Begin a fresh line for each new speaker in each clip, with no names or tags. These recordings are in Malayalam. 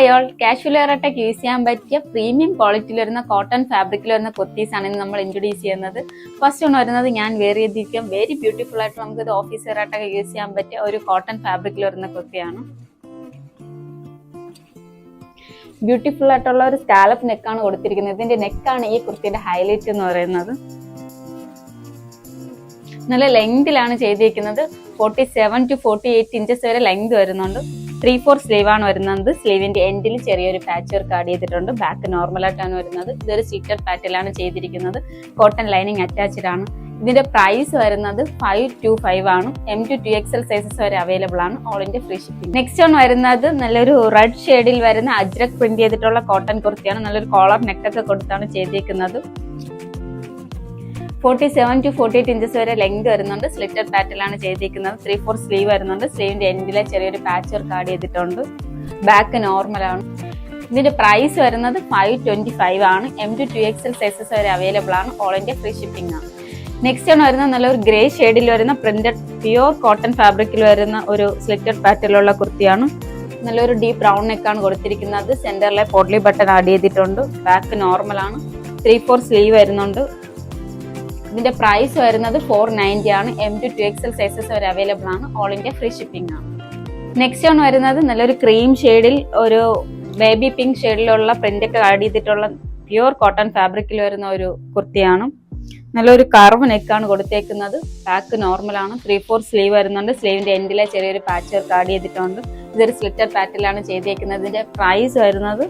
ഹായ് ഓൾ കാഷ്വൽ ആയിട്ടൊക്കെ യൂസ് ചെയ്യാൻ പറ്റിയ പ്രീമിയം ക്വാളിറ്റിയിൽ വരുന്ന കോട്ടൺ ഫാബ്രിക്കിൽ വരുന്ന കുർത്തീസ് ആണ് നമ്മൾ ഇൻട്രൊഡ്യൂസ് ചെയ്യുന്നത്. ഫസ്റ്റ് ഒന്ന് വരുന്നത് ഞാൻ വേറെ ചെയ്തിരിക്കും വെരി ബ്യൂട്ടിഫുൾ ആയിട്ട് നമുക്ക് ഇത് ഓഫീസ് ആയിട്ടൊക്കെ യൂസ് ചെയ്യാൻ പറ്റിയ ഒരു കോട്ടൺ ഫാബ്രിക്കിൽ വരുന്ന കുർത്തിയാണ്. ബ്യൂട്ടിഫുൾ ആയിട്ടുള്ള ഒരു സ്കാലപ്പ് നെക്കാണ് കൊടുത്തിരിക്കുന്നത്. ഇതിന്റെ നെക്കാണ് ഈ കുർത്തിന്റെ ഹൈലൈറ്റ് എന്ന് പറയുന്നത്. നല്ല ലെങ്തിലാണ് ചെയ്തിരിക്കുന്നത്. Forty seven to forty eight inches വരെ ലെങ്ത് വരുന്നുണ്ട്. ത്രീ ഫോർ സ്ലീവ് ആണ് വരുന്നത്. സ്ലീവിന്റെ എൻഡിൽ ചെറിയൊരു പാച്ച് വർക്ക് ആഡ് ചെയ്തിട്ടുണ്ട്. ബാക്ക് നോർമൽ ആയിട്ടാണ് വരുന്നത്. ഇതൊരു പാറ്റേൺ പാറ്റിലാണ് ചെയ്തിരിക്കുന്നത്. കോട്ടൺ ലൈനിങ് അറ്റാച്ച്ഡ് ആണ്. ഇതിന്റെ പ്രൈസ് വരുന്നത് ഫൈവ് ടു ഫൈവ് ആണ്. M to two XL sizes വരെ അവൈലബിൾ ആണ്. All India free shipping next ആണ് വരുന്നത് നല്ലൊരു റെഡ് ഷെയ്ഡിൽ വരുന്ന അജ്രക് പ്രിന്റ് ചെയ്തിട്ടുള്ള കോട്ടൺ കുർത്തിയാണ്. നല്ലൊരു കോളർ നെക്കൊക്കെ കൊടുത്താണ് ചെയ്തിരിക്കുന്നത് forty seven to forty eight inches വരെ ലെങ്ത് വരുന്നുണ്ട്. സ്ലിറ്റർ പാറ്റിലാണ് ചെയ്തിരിക്കുന്നത് ത്രീ ഫോർ സ്ലീവ് വരുന്നുണ്ട്. സ്ലീവിന്റെ എൻഡിലെ ചെറിയൊരു പാച്ച് വർക്ക് ആഡ് ചെയ്തിട്ടുണ്ട്. ബാക്ക് നോർമലാണ് ഇതിന്റെ പ്രൈസ് വരുന്നത് ഫൈവ് ട്വന്റി ഫൈവ് ആണ് M to two XL sizes വരെ അവൈലബിൾ ആണ്. ഓൾ ഇന്ത്യ ഫ്രീ ഷിപ്പിംഗ് ആണ്. നെക്സ്റ്റ് ആണ് വരുന്നത് നല്ലൊരു ഗ്രേ ഷെയ്ഡിൽ വരുന്ന പ്രിന്റഡ് പ്യുവർ കോട്ടൺ ഫാബ്രിക്കിൽ വരുന്ന ഒരു സ്ലിറ്റർ പാറ്റിലുള്ള കുർത്തിയാണ്. നല്ലൊരു ഡീപ് ബ്രൗൺ നെക്കാണ് കൊടുത്തിരിക്കുന്നത്. സെന്ററിലെ പോട്ട്ലി ബട്ടൺ ആഡ് ചെയ്തിട്ടുണ്ട്. ബാക്ക് നോർമലാണ് ത്രീ ഫോർ സ്ലീവ് വരുന്നുണ്ട്. ഇതിന്റെ പ്രൈസ് വരുന്നത് ഫോർ നയന്റി ആണ്. M to two XL sizes വരെ അവൈലബിൾ ആണ്. ഓൾ ഇന്ത്യ ഫ്രീ ഷിപ്പിംഗ് ആണ്. നെക്സ്റ്റ് ആണ് വരുന്നത് നല്ലൊരു ക്രീം ഷെയ്ഡിൽ ഒരു ബേബി പിങ്ക് ഷെയ്ഡിലുള്ള പ്രിന്റ് ഒക്കെ ആഡ് ചെയ്തിട്ടുള്ള പ്യുവർ കോട്ടൺ ഫാബ്രിക്കിൽ വരുന്ന ഒരു കുർത്തിയാണ്. നല്ലൊരു കർവ് നെക്കാണ് കൊടുത്തേക്കുന്നത്. പാക്ക് നോർമൽ ആണ്. ത്രീ ഫോർ സ്ലീവ് വരുന്നുണ്ട്. സ്ലീവിന്റെ എൻഡിലെ ചെറിയൊരു പാച്ച് വർക്ക് ആഡ് ചെയ്തിട്ടുണ്ട്. ഇതൊരു സ്ലിറ്റർ പാറ്റിലാണ് ചെയ്തേക്കുന്നത്. ഇതിന്റെ പ്രൈസ് വരുന്നത്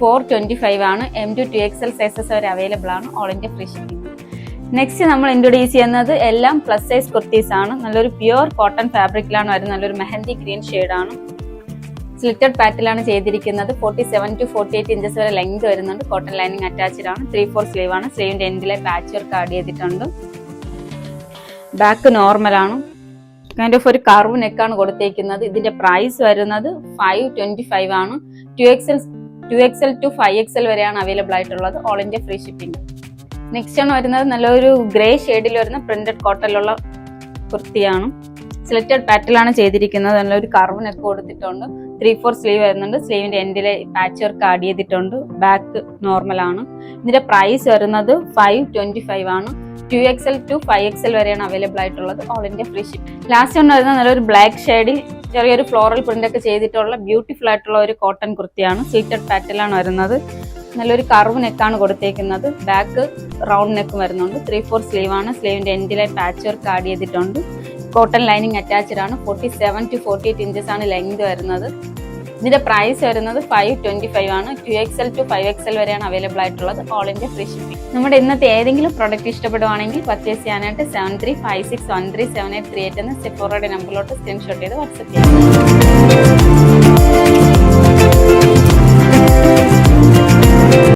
ഫോർ ട്വന്റി ഫൈവ് ആണ് M to two XL sizes വരെ അവൈലബിൾ ആണ്. All India free shipping next നമ്മൾ ഇൻട്രൊഡ്യൂസ് ചെയ്യുന്നത് എല്ലാം പ്ലസ് സൈസ് കുർത്തീസ് ആണ്. നല്ലൊരു പ്യുവർ കോട്ടൺ ഫാബ്രിക്കിലാണ് വരുന്നത്. നല്ലൊരു മെഹന്തി ഗ്രീൻ ആണ്. സ്ലിറ്റഡ് പാറ്റിലാണ് ചെയ്തിരിക്കുന്നത്. Forty seven to forty eight inches വരെ ലെങ്ത് വരുന്നുണ്ട്. കോട്ടൺ ലൈനിങ് അറ്റാച്ച്ഡ് ആണ്. ത്രീ ഫോർ സ്ലീവ് ആണ്. സ്ലീവിന്റെ എൻഡിലെ പാച്ച് വർക്ക് ആഡ് ചെയ്തിട്ടുണ്ട്. ബാക്ക് നോർമൽ ആണ്. കൈൻഡ് ഓഫ് ഒരു കർവ് നെക്കാണ് കൊടുത്തേക്കുന്നത്. ഇതിന്റെ പ്രൈസ് വരുന്നത് ഫൈവ് ട്വന്റി ഫൈവ് ആണ്. Two X L two X L to five X L വരെയാണ് അവൈലബിൾ ആയിട്ടുള്ളത്. All India free shipping next ആണ് വരുന്നത് നല്ലൊരു ഗ്രേ ഷെയ്ഡിൽ വരുന്ന പ്രിന്റഡ് കോട്ടലുള്ള കുർത്തിയാണ്. സ്ലിറ്റഡ് പാറ്റിലാണ് ചെയ്തിരിക്കുന്നത്. നല്ലൊരു കർവിനൊക്കെ നെക്ക് കൊടുത്തിട്ടുണ്ട്. ത്രീ ഫോർ സ്ലീവ് വരുന്നുണ്ട്. സ്ലീവിന്റെ എൻഡിലെ പാച്ച് വർക്ക് ആഡ് ചെയ്തിട്ടുണ്ട്. ബാക്ക് നോർമൽ ആണ്. ഇതിന്റെ പ്രൈസ് വരുന്നത് ഫൈവ് ട്വന്റി ഫൈവ് ആണ്. Two X L to five X L വരെയാണ് അവൈലബിൾ ആയിട്ടുള്ളത്. All India free ship last ഒന്ന് വരുന്നത് നല്ലൊരു ബ്ലാക്ക് ഷെയ്ഡിൽ ചെറിയൊരു ഫ്ലോറൽ പ്രിന്റ് ഒക്കെ ചെയ്തിട്ടുള്ള ബ്യൂട്ടിഫുൾ ആയിട്ടുള്ള ഒരു കോട്ടൺ കുർത്തിയാണ്. സിൽറ്റഡ് പാറ്റിലാണ് വരുന്നത്. നല്ലൊരു കർവ് നെക്കാണ് കൊടുത്തേക്കുന്നത്. ബാക്ക് റൗണ്ട് നെക്ക് വരുന്നുണ്ട്. ത്രീ ഫോർ സ്ലീവ് ആണ്. സ്ലീവിന്റെ എൻഡിലെ പാച്ച് വർക്ക് ആഡ് ചെയ്തിട്ടുണ്ട്. കോട്ടൺ ലൈനിങ് അറ്റാച്ച്ഡ് ആണ്. Forty seven to forty eight inches ആണ് ലെങ്ത് വരുന്നത്. ഇതിന്റെ പ്രൈസ് വരുന്നത് ഫൈവ് ട്വന്റി ഫൈവ് ആണ് two L to five X L വരെയാണ് അവൈലബിൾ ആയിട്ടുള്ളത്. ഓൾ ഇന്ത്യ ഫ്രീ ഷിപ്പിംഗ് നമ്മുടെ ഇന്നത്തെ ഏതെങ്കിലും പ്രോഡക്റ്റ് ഇഷ്ടപ്പെടുവാണെങ്കിൽ പർച്ചേസ് ചെയ്യാനായിട്ട് seven three five six one three seven eight three eight എന്ന സെഫോറയുടെ നമ്പറിലോട്ട് സ്ക്രീൻഷോട്ട് ചെയ്ത് വാട്സപ്പ് ചെയ്യാം.